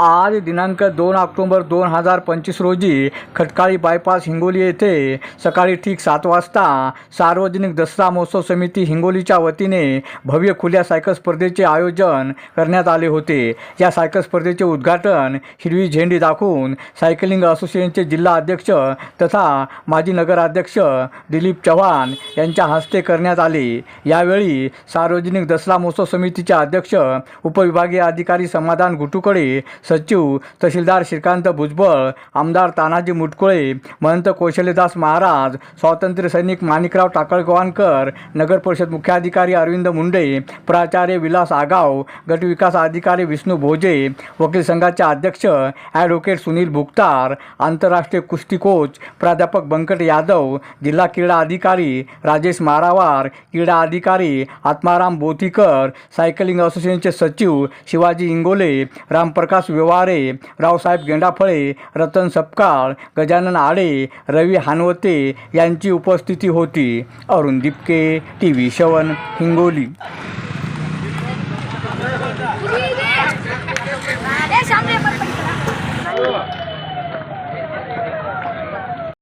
आज दिनांक दोन ऑक्टोबर दोन हजार पंचवीस रोजी खटकाळी बायपास हिंगोली येथे सकाळी ठीक सात वाजता सार्वजनिक दसरा महोत्सव समिती हिंगोलीच्या वतीने भव्य खुल्या सायकल स्पर्धेचे आयोजन करण्यात आले होते. या सायकल स्पर्धेचे उद्घाटन हिरवी झेंडी दाखवून सायकलिंग असोसिएशनचे जिल्हा अध्यक्ष तथा माजी नगराध्यक्ष दिलीप चव्हाण यांच्या हस्ते करण्यात आले. यावेळी सार्वजनिक दसरा महोत्सव समितीचे अध्यक्ष उपविभागीय अधिकारी समाधान गुटुकडे सचिव तहसीलदार श्रीकांत भुजबळ आमदार तानाजी मुटकुळे महंत कौशल्यदास महाराज स्वातंत्र्य सैनिक माणिकराव टाकळगवानकर नगर परिषद मुख्याधिकारी अरविंद मुंडे प्राचार्य विलास आगाव गटविकास अधिकारी विष्णू भोजे वकील संघाचे अध्यक्ष ॲडव्होकेट सुनील भुक्तार आंतरराष्ट्रीय कुस्ती कोच प्राध्यापक बंकट यादव जिल्हा क्रीडा अधिकारी राजेश मारावार क्रीडा अधिकारी आत्माराम बोथीकर सायकलिंग असोसिएशनचे सचिव शिवाजी इंगोले रामप्रकाश व्यवहारे रावसाहेब गेंडाफळे रतन सपकाळ गजानन आडे रवी हानवते यांची उपस्थिती होती. अरुण दिपके टी व्ही शवन हिंगोली.